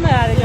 me da de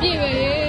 ပြည့်ပဲရေ